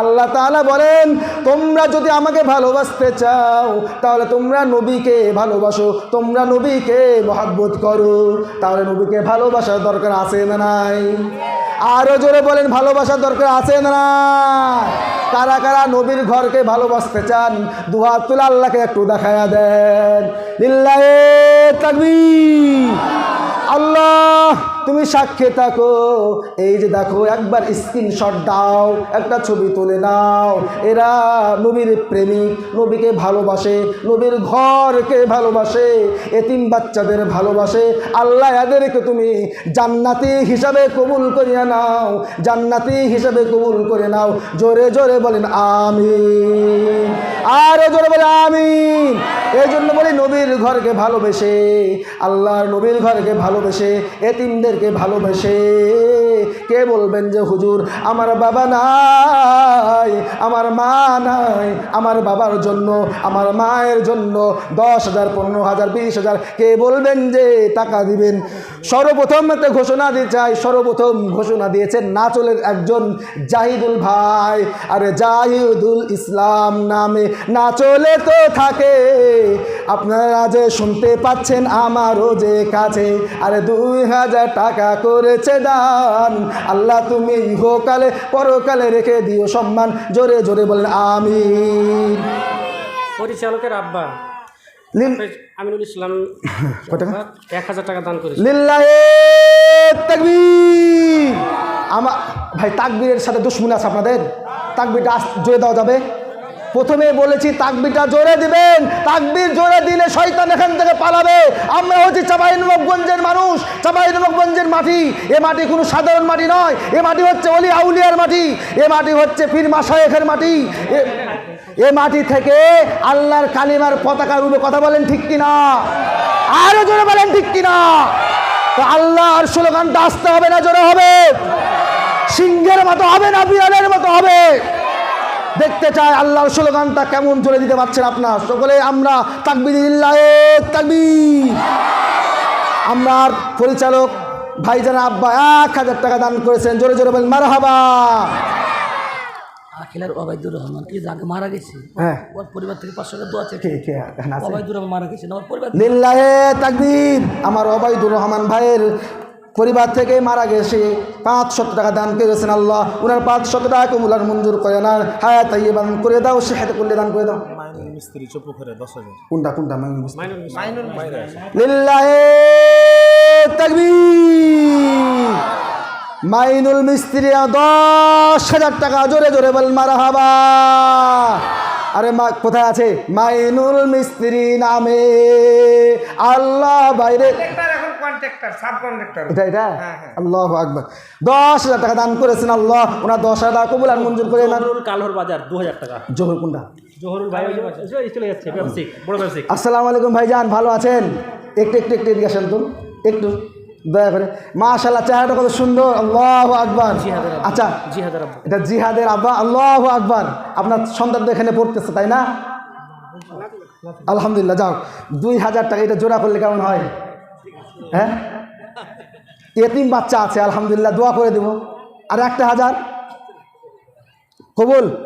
আল্লাহ তাআলা বলেন, তোমরা যদি আমাকে ভালোবাসতে চাও, তাহলে তোমরা নবীকে ভালোবাসো, তোমরা নবীকে মহাব্বত করো। তাহলে নবীকে ভালোবাসার দরকার আছে না নাই? আরও জোরে বলেন, ভালোবাসার দরকার আছে না কারা কারা নবীর ঘরকে ভালোবাসতে চান, দুহাত তুলে আল্লাহকে একটু দেখায়া দেন। আল্লাহ তুমি সাক্ষী থাকো। এই যে দেখো, একবার স্ক্রিনশট দাও, একটা ছবি তুলে নাও। এরা নবীর প্রেমিক, নবীকে ভালোবাসে, নবীর ঘরকে ভালোবাসে, এতিম বাচ্চাদের ভালোবাসে। আল্লাহ এদেরকে তুমি জান্নাতি হিসাবে কবুল করিয়া নাও, জান্নাতি হিসাবে কবুল করে নাও। জোরে জোরে বলেন আমিন। আরও জোরে বলে আমি এই জন্য বলি, নবীর ঘরকে ভালোবেসে, আল্লাহর নবীর ঘরকে ভালোবেসে এতিমদেরকে ভালোবেসে কে বলবেন যে হুজুর, আমার বাবা নাই, আমার মা নাই, আমার বাবার জন্য, আমার মায়ের জন্য দশ হাজার, পনেরো হাজার, বিশ হাজার, কে বলবেন যে টাকা দিবেন? সর্বপ্রথম ঘোষণা দিতে চাই, সর্বপ্রথম ঘোষণা দিয়েছেন নাচলের একজন জাহিদুল ভাই। আরে জাহিদুল ইসলাম নামে নাচলে তো থাকে। আপনারা যে শুনতে পাচ্ছেন আমারও যে কাছে, আরে দুই হাজার টাকা করেছে দান আল্লাহ তুমি ইহকালে পরকালে রেখে দিও সম্মান। জোরে জোরে বলেন আমি পরিচালকের আব্বা আমিনুল ইসলাম এক হাজার টাকা দান করেছে। আমার ভাই তাকবীরের সাথে দুশ্মন আছে আপনাদের? তাকবীরটা জোরে দেওয়া যাবে। প্রথমে বলেছি, তাকবিরটা জোরে দিবেন। তাকবির জোরে দিলে শয়তান এখান থেকে পালাবে। আমরা হচ্ছি চাবাইনবাবগঞ্জের মানুষ। চাবাইনবাবগঞ্জের মাটি। এ মাটি কোনো সাধারণ মাটি নয়। এ মাটি হচ্ছে অলি আউলিয়ার মাটি। এ মাটি হচ্ছে পীর মাসায়েখের মাটি। এ মাটি থেকে আল্লাহর কালিমার পতাকা রূপে কথা বলেন ঠিক কিনা? আরও জোরে বলেন ঠিক কিনা? তো আল্লাহর স্লোগানটা আসতে হবে না, জোরে হবে? সিংহের মতো হবে না, বিড়ালের মতো হবে? দেখতে চাই আল্লাহর স্লোগানটা কেমন জোরে দিতে পারছেন আপনার? সকলে আমরা তাকবির তাকবির। আমার পরিচালক ভাইজান আব্বা এক হাজার টাকা দান করেছেন। জোরে জোরে বলেন মারা হাবা আখিলার রহমান কি মারা গেছে? হ্যাঁ। ওর পরিবার থেকে পাঁচশো টাকা দোয়া চেক কে কে এখানে আছে? ওবায়দুর রহমান মারা গেছে না পরিবার লিল্লাহে তাকবীর। আমার অবাইদুর রহমান ভাইয়ের পরিবার থেকে মারা গেছে। পাঁচ শত টাকা দান করেছেন আল্লাহ। উনার পাঁচ শত টাকা কমুলার মঞ্জুর করে না হায়াত বান করে দাও সে হাতে করলে দান করে দাও। কোনটা কোনটা? মাইনুল মিস্ত্রি। দশ হাজার টাকা জোরে জোরে বল মারা হাবা আরে মা কোথায় আছে? মাইনুল মিস্ত্রি নামে। আল্লাহ বাইরে এখন কন্ট্রাক্টর সাব কন্ট্রাক্টর এটা? এটা আল্লাহ আকবর। দশ হাজার টাকা দান করেছেন আল্লাহ। ওনার দশ হাজার টাকা কবুল আর মঞ্জুর করে না জহরুল কালহর বাজার দু হাজার টাকা। জোহর কোনটা? জহরুল ভাই ওই চলে যাচ্ছে ব্যবসায়িক বড় ব্যবসায়িক। আসসালামু আলাইকুম ভাইজান ভালো আছেন? একটু একটু একটু এদিকে আসেন তো। একটু। দয়া করে। মাশাল্লাহ চেহারাটা কত সুন্দর। আল্লাহ আকবর। আচ্ছা এটা জিহাদের আব্বা। আল্লাহ আকবর। আপনার সন্তান তো এখানে পড়তেছে তাই না? আলহামদুলিল্লাহ যাও। দুই হাজার টাকা এটা জোড়া করলে কেমন হয়? হ্যাঁ? এতিম বাচ্চা আছে আলহামদুলিল্লাহ দোয়া করে দেব। আর একটা হাজার? কবুল।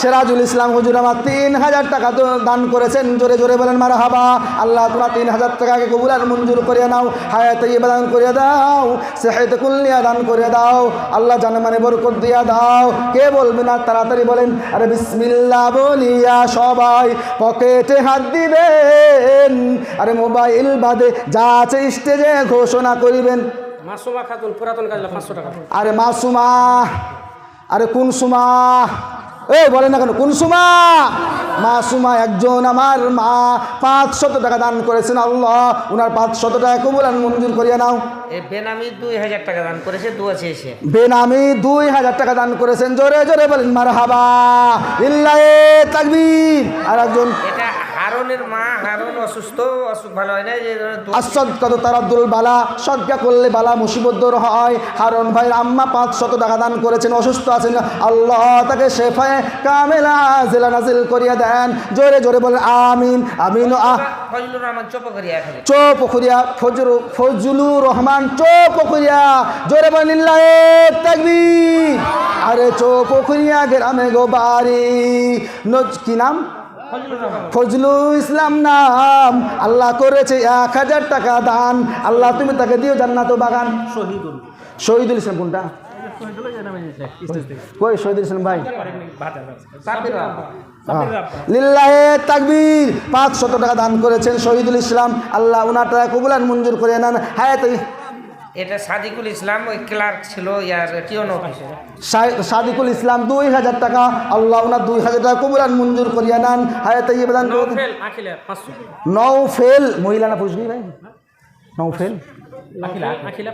সিরাজুল ইসলাম হুজুর আমার তিন হাজার টাকা দান করেছেন। জোরে জোরে বলেন মারা হাবা আল্লাহ তোমার তিন হাজার টাকাকে কবুল আর মঞ্জুর করিয়ে নাও হায়াত ইয়ে দান করিয়ে দাও সেহেত কুল্লিয়া দান করিয়ে দাও আল্লাহ জানে মানে বরকত দিয়া দাও। কে বলবে না? তাড়াতাড়ি বলেন আরে বিসমিল্লা বলিয়া সবাই পকেটে হাত দিবেন। আরে মোবাইল বাদে যা আছে স্টেজে ঘোষণা করিবেন। মাসুমা খাতুন পুরাতন কাজলা পাঁচশো টাকা। আরে মাসুমা আরে কোন সুমা এ বলে না কেন কোন সুমা? মাসুমা একজন আমার মা। পাঁচ শত টাকা দান করেছেন আল্লাহ। উনার পাঁচ শত টাকা কবুল আমি মঞ্জুর করিয়া নাও। এ বেনামি দুই হাজার টাকা দান করেছে দোয়া চেয়েছে। বেনামি দুই হাজার টাকা দান করেছেন। জোরে জোরে বলেন মার হাবা ইল্লাহ তাকবীর। আর একজন এটা হারুনের মা হারুন অসুস্থ অসুখ ভালো হয় না যে জন্য দোয়া- আসদ কত তারাদ্দুল বালা সদকা করলে বালা মুসিবত হয়। হারন ভাই আম্মা পাঁচ শত টাকা দান করেছেন অসুস্থ আছেন। আল্লাহ তাকে শেফায় কামেলা জেলা নাজিল করিয়া দেন। জোরে জোরে বলেন আমিন আমিন আহ ফজলুর রহমান চোপ করি এক হাজার চো পুকুরিয়া ফজরু ফজলুর রহমান চো পুকুরিয়া জোরে বলেন তাকবীর। আরে চো পুকুরিয়া গ্রামে গো বাড়ি। কি নাম? ফজলু ইসলাম নাম। আল্লাহ করেছে এক হাজার টাকা দান। আল্লাহ তুমি তাকে দিও জান্নাত বাগান। শহীদুল। শহীদুল ইসলাম কোনটা? কই শহীদুল ইসলাম ভাই। লিল্লাহে তাকবীর। পাঁচ শত টাকা দান করেছেন শহীদুল ইসলাম। আল্লাহ উনার টাকা কবুলান মঞ্জুর করে নেন। হ্যাঁ তাই এটা সাদিকুল ইসলাম ওই ক্লার্ক ছিল ইয়ার টিওন অফিসে সাদিকুল ইসলাম দুই হাজার টাকা। আল্লাহ ওনার দুই হাজার টাকা কবুলান মঞ্জুর করিয়া নেন। হ্যাঁ তাই দান করে। দিন। নৌফেল আখিলা পাঁচশো। নৌফেল মহিলা না পুরুষ নেই ভাই? নৌফেল আখিলা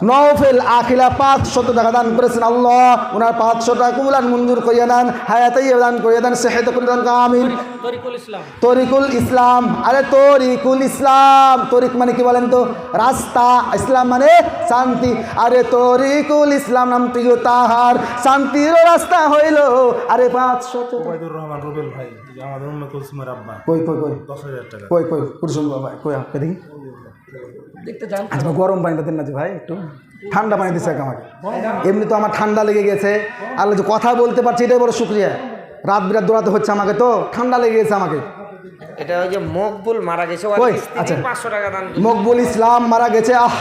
আখিলা পাঁচশো আখিলা পাঁচ শত টাকা দান করেছেন আল্লাহ। ওনার পাঁচশো টাকা কবুলান মঞ্জুর করিয়া নেন হ্যাঁ তাই দান করিয়া দেন সেহেদ করে দেন আমিন তরিকুল ইসলাম। তরিকুল ইসলাম আরে তরিকুল ইসলাম। তরিক মানে কি বলেন তো? রাস্তা। ইসলাম মানে শান্তি। আরে তরিকুল ইসলাম নাম প্রিয় তাহার। শান্তির রাস্তা হইল আরে পাঁচশো ওবায়দুর রহমান রুবেল ভাই আমাদের উন্নত কুলসুমের আব্বা কই কই কই? দশ হাজার টাকা। কই কই? কুরসুম ভাই কই আপনি দেখি? দেখতে আচ্ছা গরম পানিটা দেন না যে ভাই একটু। ঠান্ডা পানি দিচ্ছে আমাকে। এমনি তো আমার ঠান্ডা লেগে গেছে। আল্লাহ যে কথা বলতে পারছি এটাই বড় শুক্রিয়া। রাত বিরাত দৌড়াতে হচ্ছে আমাকে তো ঠান্ডা লেগে গেছে আমাকে। এটা ওই যে মকবুল মারা গেছে ওই, আচ্ছা। পাঁচশো টাকা দান দিয়েছে। মকবুল ইসলাম মারা গেছে আহ!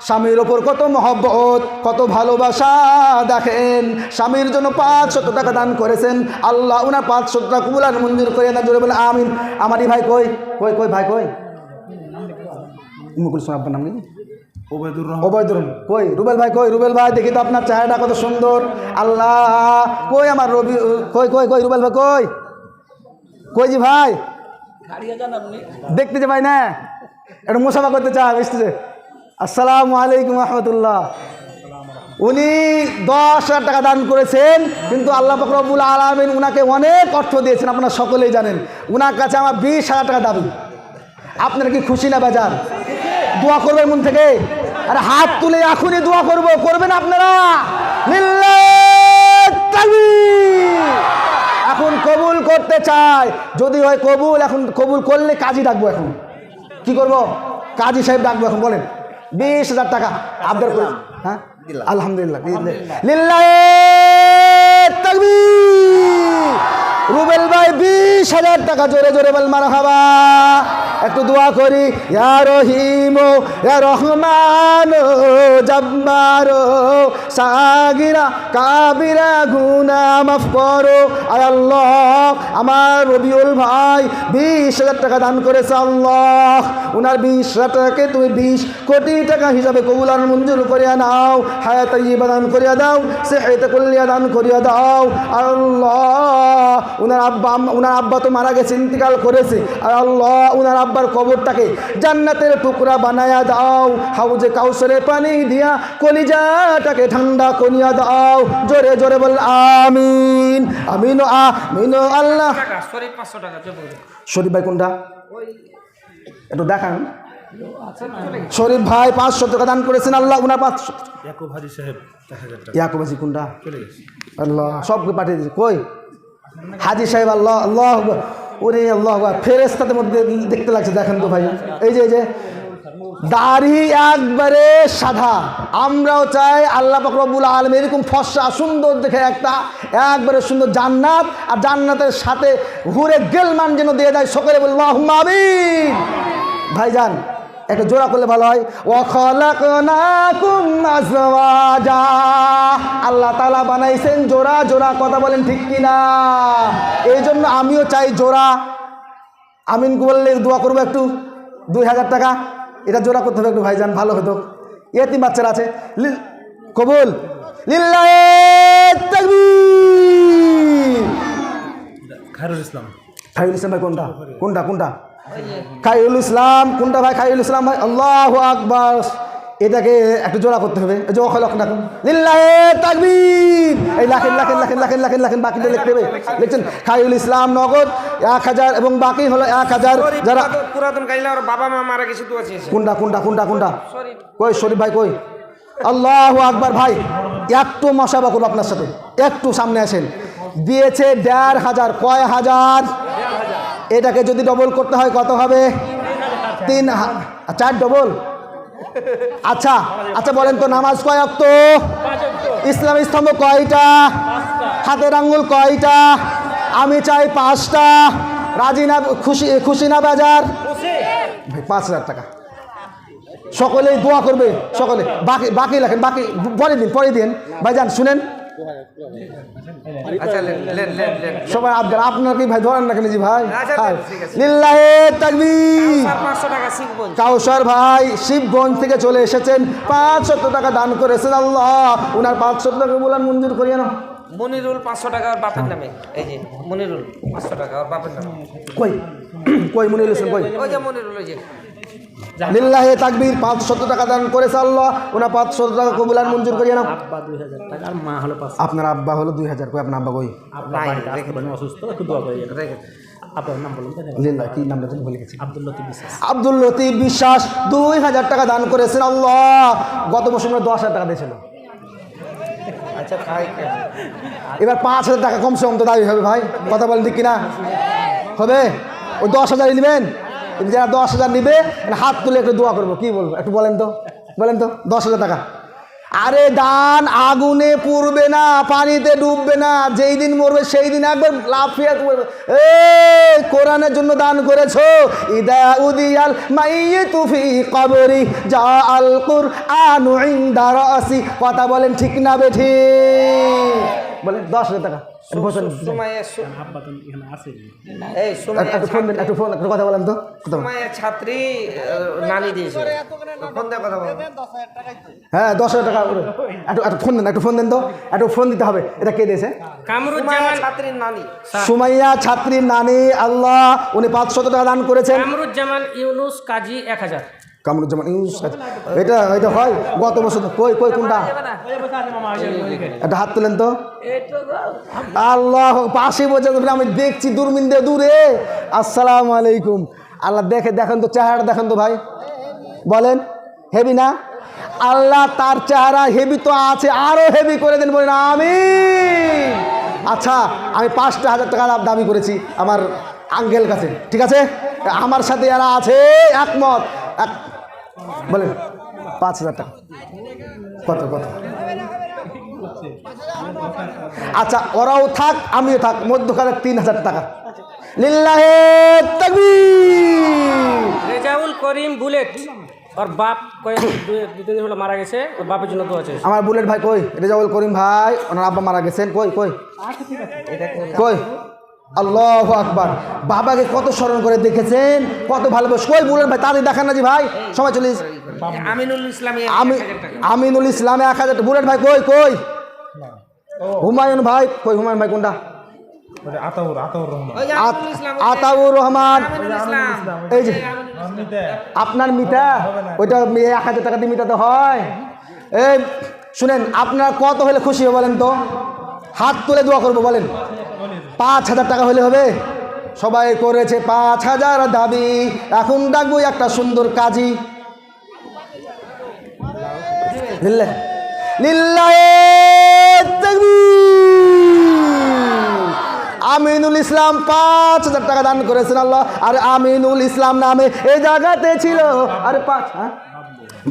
স্বামীর ওপর কত মহব্বত কত ভালোবাসা দেখেন। স্বামীর জন্য পাঁচ শত টাকা দান করেছেন। আল্লাহ উনার পাঁচ শত টাকা কুবুলান মঞ্জুর করে দেন জোরে বলে আমিন। আমারই ভাই কই? কই কই ভাই কই? মুকুল ইসলাম আপনার নাম কি? ওবায়দুর রহমান। ওবায়দুর রহমান। কই? রুবেল ভাই কই? রুবেল ভাই দেখি তো আপনার চেহারাটা কত সুন্দর। আল্লাহ কই আমার রবি কই কই কই রুবেল ভাই কই? কই জি ভাই? দেখতে যে ভাই না। একটু মুসাফা করতে চান এসতেছে আসসালামু আলাইকুম রহমতুল্লাহ। উনি দশ হাজার টাকা দান করেছেন কিন্তু আল্লাহ ফকরবুল আলমিন উনাকে অনেক অর্থ দিয়েছেন আপনারা সকলেই জানেন। উনার কাছে আমার বিশ হাজার টাকা দাবি। আপনারা কি খুশি না বেজান দোয়া করবেন মন থেকে? আরে হাত তুলে এখনই দোয়া করব। করবেন আপনারা? এখন কবুল করতে চাই যদি হয় কবুল এখন কবুল করলে কাজী ডাকবো এখন। কি করব? কাজী সাহেব ডাকবো এখন বলেন। বিশ হাজার টাকা। আবদার করে হ্যাঁ? আলহামদুলিল্লাহ। লিল্লাহ তাকবীর রুবেল ভাই বিশ হাজার টাকা জোরে জোরে বল মার হাবা একটু দোয়া করি, ইয়া রহিম, ইয়া রহমান, জব্বার, সাগিরা, কাবিরা, গুনা, মাফ করো। আয় আল্লাহ, আমার রবিউল ভাই বিশ হাজার টাকা দান করেছে আল্লাহ। উনার বিশ হাজার টাকাকে তুমি বিশ কোটি টাকা হিসাবে কবুলার মঞ্জুর করিয়া নাও, হায়াত দান করিয়া দাও সে হায়াতে কল্যাণ দান করিয়া দাও। আল্লাহ উনার আব্বা উনার আব্বা তো মারা গেছে ইন্তিকাল করেছে। আর আল্লাহ ওনার আব্বার কবরটাকে জান্নাতের টুকরা বানায়া দাও। হাউজে কাউসরে পানি দিয়া কলিজাটাকে ঠান্ডা করিয়া দাও। জোরে জোরে বল আমিন। আমিন আমিন আল্লাহ। শরীফ ভাই কোনটা? একটু দেখান। শরীফ ভাই পাঁচশো টাকা দান করেছেন আল্লাহ উনার পাঁচশো। ইয়াকুব হাজি কোনটা? চলে গেছে। আল্লাহ সবকে পাঠিয়ে দিয়েছে। কই? হাজি সাহেব, আল্লাহ ওরে আল্লাহ ফেরেস্তাদের মধ্যে দেখতে লাগছে, দেখেন তো ভাই। এই যে এই যে, দাড়ি একবারে সাদা। আমরাও চাই আল্লাহ ফকরবুল আলম এরকম ফর্সা, সুন্দর দেখে একটা, একবারে সুন্দর জান্নাত, আর জান্নাতের সাথে ঘুরে গেলমান যেন দিয়ে দেয়, সকলে বলল ভাইজান একটা জোড়া করলে ভালো হয়। আল্লাহ তাআলা বানাইছেন জোড়া জোড়া কথা বলেন ঠিক কি না এই জন্য আমিও চাই জোড়া। আমিন বললে দোয়া করব একটু দুই হাজার টাকা। এটা জোড়া করতে হবে একটু ভাইজান ভালো হতো। এতিম বাচ্চারা আছে। কবুল। খায়রুল ইসলাম। খাইরুল ইসলাম ভাই কোনটা? কোনটা কোনটা? খাইরুল ইসলাম কোনটা ভাই? খাইরুল ইসলাম ভাই আল্লাহ আকবর। এটাকে একটু জোড়া করতে হবে। এই যে ওখানে তাকবীর। এই লাখেন লাখেন লাখেন লাখেন লাখেন লাখেন বাকিটা লিখতে হবে। লিখছেন খাইরুল ইসলাম নগদ এক হাজার এবং বাকি হলো এক হাজার যারা পুরাতন- পুরাতন কাইলা বাবা মা মারা গেছে কোনটা কোনটা কোনটা কোনটা? কই শরীফ ভাই কই? আল্লাহ আকবার ভাই একটু মশাবা করব আপনার সাথে। একটু সামনে আসেন। দিয়েছে দেড় হাজার। কয় হাজার? এটাকে যদি ডবল করতে হয় কত হবে? তিন চার ডবল আচ্ছা আচ্ছা বলেন তো, নামাজ কয় অক্ত? ইসলামী স্তম্ভ কয়টা? হাতের আঙ্গুল কয়টা? আমি চাই পাঁচটা। রাজি না, খুশি খুশি না বাজার? পাঁচ হাজার টাকা। সকলেই দোয়া করবে, সকলে। বাকি বাকি লেখেন, বাকি পরে দিন পরে দিন। ভাইজান, শুনেন। আচ্ছা সবাই আবদার আপনার কি ভাই ধরেন না কেন জি ভাই? আচ্ছা, আছে। লিল্লাহে তাকবীর। কাউসার ভাই শিবগঞ্জ থেকে চলে এসেছেন। পাঁচশত টাকা দান করেছেন আল্লাহ। উনার পাঁচশত টাকা বলার মঞ্জুর করিয়ে না মনিরুল পাঁচশো টাকা ওর বাপের নামে। এই যে মনিরুল পাঁচশো টাকা ওর বাপের নামে। কই? কই মনে হোসেন কই? ওই যে মনিরুল ওই যে। লিল্লাহে তাকবীর পাঁচশত টাকা দান করেছে আল্লাহ। ওনার পাঁচশত টাকা কবুলার মঞ্জুর করিয়ে না। আব্বা দুই হাজার টাকা আর মা হলো পাঁচ আপনার আব্বা হলো দুই হাজার কই? আপনার আব্বা কই? অসুস্থ একটু দোয়া করে আব্দুল লতিফ বিশ্বাস। আব্দুল লতিফ বিশ্বাস দুই হাজার টাকা দান করেছেন আল্লাহ। গত বছর হয় দশ হাজার টাকা দিয়েছিল। আচ্ছা এবার পাঁচ হাজার টাকা কমসে কম তো দাবি হবে ভাই। কথা বলেন ঠিক কিনা? হবে? ওই দশ হাজারই নেবেন? এবার যারা দশ হাজার নিবে হাত তুলে একটু দোয়া করব। কি বলব? একটু বলেন তো বলেন তো, দশ হাজার টাকা। আরে দান আগুনে পুড়বে না, পানিতে ডুববে না, যেই দিন মরবে সেই দিন একবার লাফিয়া এ কোরআনের জন্য দান করেছ। ইদা উদিয়াল মাইয়ে তুফি কবরি যা আল কুর আনু ইন্দা কথা বলেন ঠিক না বেঠি? বলেন, দশ হাজার টাকা। ছাত্রী দিয়েছে হ্যাঁ দশ হাজার টাকা একটু একটু ফোন দেন একটু ফোন দেন তো। একটু ফোন দিতে হবে। এটা কে দিয়েছে? সুমাইয়া ছাত্রীর নানি। সুমাইয়া ছাত্রীর নানি আল্লাহ উনি পাঁচশত টাকা দান করেছেন। কামরুজ্জামান ইউনুস কাজী এক হাজার। কামরুজ্জামান সাহেব। এটা এটা হয়? গত বছর কই কই, কোনটা? একটা হাত তুলেন তো। আল্লাহ পাশে আমি দেখছি দূরমিন্দে দূরে। আসসালাম আলাইকুম। আল্লাহ দেখে, দেখেন তো চেহারা দেখেন তো ভাই। বলেন হেভি না? আল্লাহ তার চেহারা হেভি তো আছে। আরও হেভি করে দেন বলেন আমি আচ্ছা আমি পাঁচটা হাজার টাকা দাবি করেছি আমার আঙ্কেল কাছে। ঠিক আছে? আমার সাথে যারা আছে, একমত। এক বলেন পাঁচ হাজার টাকা। কত কত? আচ্ছা ওরাও থাক আমিও থাক মধ্যখানে তিন হাজার টাকা। লিল্লাহে তাকবীর। রেজাউল করিম বুলেট। ওর বাপ কয়েক হলো মারা গেছে ওর বাপের জন্য চাইছে আমার বুলেট ভাই কই? রেজাউল করিম ভাই ওনার আব্বা মারা গেছেন কই কই? কই? আল্লাহ আকবার। বাবাকে কত স্মরণ করে দেখেছেন? কত ভালোবাস। কই বলেন ভাই তাদের দেখান না যে ভাই। সবাই চলিস আমিনুল ইসলামী আমি আমিনুল ইসলাম এক হাজার বুলেট ভাই কই কই? হুমায়ুন ভাই কই হুমায়ুন ভাই কোনটা? আতাউর আতাউর রহমান। এই যে আপনার মিতা ওইটা মেয়ে এক হাজার টাকা দিয়ে মিটাতে হয়। এই শুনেন আপনার কত হলে খুশি হবে বলেন তো? হাত তুলে দোয়া করব বলেন। পাঁচ হাজার টাকা হলে হবে। সবাই করেছে পাঁচ হাজার দাবি। এখন ডাকবো একটা সুন্দর কাজী। আমিনুল ইসলাম পাঁচ হাজার টাকা দান করেছেন আল্লাহ। আর আমিনুল ইসলাম নামে এই জায়গাতে ছিল। আরে পাঁচ হ্যাঁ?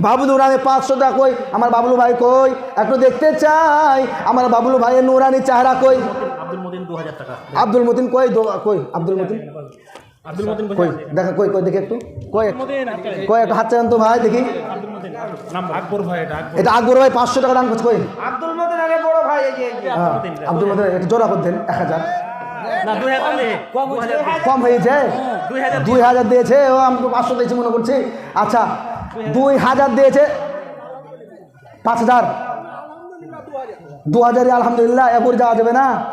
বাবলু নামে পাঁচশো টাকা কই? আমার বাবলু ভাই কই? একটু দেখতে চাই। আমার বাবলু ভাইয়ের নুরানি চেহারা কই? আব্দুল মদিন দু হাজার টাকা। আব্দুল মতিন কই? কই? আব্দুল মতিন? কই? দেখা কই কই দেখি একটু। কই? একটু কই একটু হাত চালান তো ভাই দেখি। নাম আকবর ভাই এটা আকবর। ভাই পাঁচশো টাকা দান করছে কই? আব্দুল বড় ভাই এই যে। হ্যাঁ, আব্দুল মতিন। একটু জোড়া করতেন এক হাজার। কম হয়েছে। কম দুই হাজার দিয়েছে ও আমাকে পাঁচশো দিয়েছি মনে করছি। আচ্ছা দুই হাজার দিয়েছে। পাঁচ হাজার। দু হাজারই আলহামদুলিল্লাহ, এরপর যাওয়া যাবে না!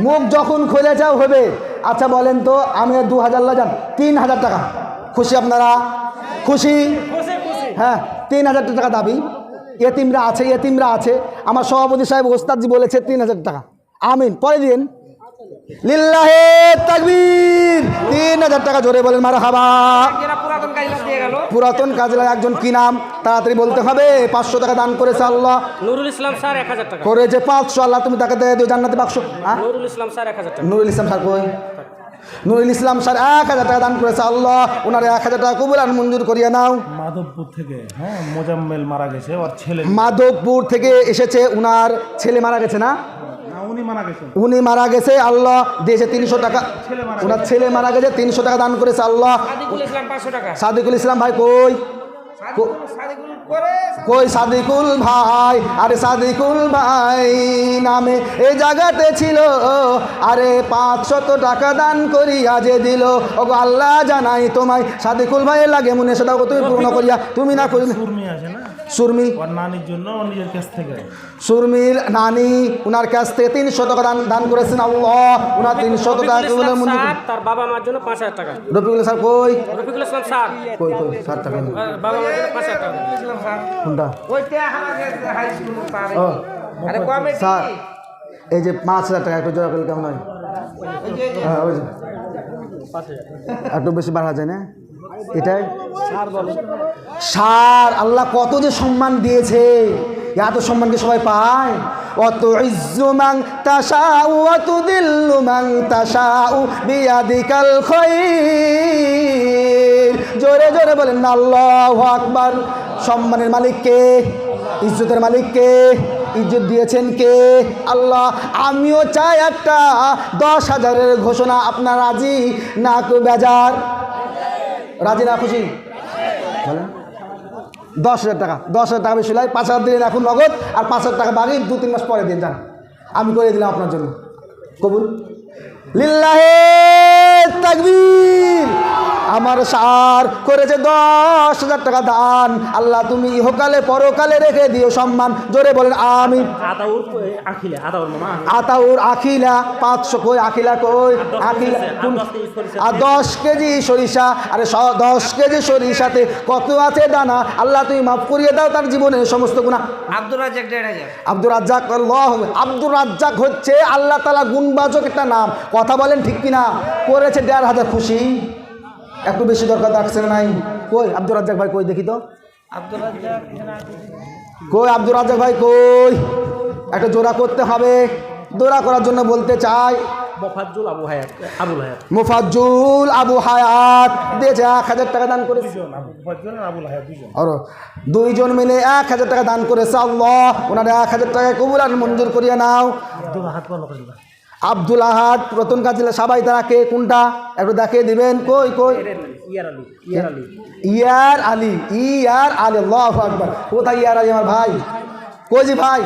মুখ যখন খুলে যাও হবে। আচ্ছা বলেন তো, আমি দু হাজার যান। তিন হাজার টাকা। খুশি আপনারা? খুশি? হ্যাঁ তিন হাজার টাকা দাবি। এতিমরা আছে এতিমরা আছে। আমার সভাপতি সাহেব ওস্তাদজি বলেছে তিন হাজার টাকা। আমিন। পরে দিন লিল্লাহে তাকবীর। তিন হাজার টাকা জোরে বলেন মারা হাবা পুরাতন একজন কি নাম? তাড়াতাড়ি বলতে হবে পাঁচশো টাকা দান করেছে আল্লাহ। নুরুল ইসলাম স্যার এক হাজার টাকা। করেছে পাঁচশো আল্লাহ তুমি তাকে দিয়ে দিও জান্নাতে বাক্সো। নুরুল ইসলাম স্যার এক হাজার টাকা। নুরুল ইসলাম স্যার কই? নুরুল ইসলাম স্যার এক হাজার টাকা দান করেছে আল্লাহ। ওনার এক হাজার টাকা কবুল আর মঞ্জুর করিয়ে নাও। মাধবপুর থেকে হ্যাঁ মোজাম্মেল মারা গেছে ওর ছেলে। মাধবপুর থেকে এসেছে উনার ছেলে মারা গেছে না, উনি মারা গেছেন। উনি মারা গেছে আল্লাহ দিয়েছে তিনশো টাকা। ওনার ছেলে মারা গেছে। তিনশো টাকা দান করেছে আল্লাহ। সাদিকুল ইসলাম পাঁচশো টাকা। সাদিকুল ইসলাম ভাই কই? কো- সাদিকুল করে কই সাদিকুল ভাই? আরে সাদিকুল ভাই নামে এই জায়গাতে ছিল। আরে পাঁচশত টাকা দান করিয়া যে দিল। ওগো আল্লাহ জানাই তোমায় সাদিকুল ভাই লাগে মনে সেটা তুমি পূর্ণ করিয়া। তুমি না করি সুরমি আছে ওর নানির জন্য নিজের কাছ থেকে। সুরমির নানি উনার কাছ থেকে তিনশো টাকা দান দান করেছেন আল্লাহ। উনার তিনশো টাকা তার বাবা মার জন্য পাঁচ হাজার টাকা। রফিকুল স্যার কই? রফিকুল ইসলাম স্যার। কই কই ষাট টাকা বাবা মার জন্য পাঁচ হাজার টাকা। কোনটা? ওইটা হাই স্কুল স্যার এই যে পাঁচ হাজার টাকা একটু জোড়া করলে কেমন হয়? হ্যাঁ ওই একটু বেশি বাড়া যায় না? এটাই সার আল্লাহ কত যে সম্মান দিয়েছে। এত সম্মান কি সবাই পায়? অত ইজ্জুমাং তাসাউ অত দিল্লুমাং তাসাউ বিয়াদিকাল খৈর। জোরে জোরে বলেন, আল্লাহ আকবার। সম্মানের মালিক কে? ইজ্জতের মালিক কে? ইজ্জত দিয়েছেন কে? আল্লাহ, আমিও চাই একটা দশ হাজারের ঘোষণা। আপনার রাজি না? কেউ বেজার। রাজি না, খুশি? বলেন। দশ হাজার টাকা, দশ হাজার টাকা আমি লাগে পাঁচ হাজার দিলেন এখন নগদ, আর পাঁচ হাজার টাকা বাকি দু তিন মাস পরে দিন যান আমি করে দিলাম আপনার জন্য। কবুল। লিল্লাহে তাকবীর। আমার সার করেছে দশ হাজার টাকা দান। আল্লাহ তুমি ইহকালে পরকালে রেখে দিও সম্মান। জোরে বলেন আমি আতাউর আখিলে আতাউর মামা। আতাউর আখিলা পাঁচশো কই? আখিলা কই? আখিলা আর দশ কেজি সরিষা। আরে দশ কেজি সরিষাতে কত আছে দানা? আল্লাহ তুমি মাফ করিয়ে দাও তার জীবনের সমস্ত গুণা আব্দুর রাজ্জাক আব্দুর রাজ্জাক আল্লাহ আব্দুর রাজ্জাক হচ্ছে আল্লাহ তালা গুণবাচক একটা নাম। কথা বলেন ঠিক কিনা? করেছে দেড় হাজার খুশি। একটু বেশি দরকার থাকছে নাই। কই আব্দুর রাজ্জাক ভাই কই দেখি তো। কই আব্দুর রাজ্জাক ভাই কই? একটা জোড়া করতে হবে। জোড়া করার জন্য বলতে চাই মফাজ্জুল আবু হায়াত আবুল হায়াত। মুফাজ্জুল আবু হায়াত দিয়েছে এক হাজার টাকা দান করেছে। আর দুইজন। মিলে এক হাজার টাকা দান করেছে আল্লাহ। ওনারা এক হাজার টাকা কবুল আর মঞ্জুর করিয়ে নাও। হাত আব্দুল আহাদ রতন কাজিলা সবাই তারা কে কোনটা? একটু দেখে দিবেন। কই কই? ইয়ার আলী ইয়ার আলী। ইয়ার আলী আল্লাহ আকবার। কোথায় ইয়ার আলী আমার ভাই? কই জি ভাই?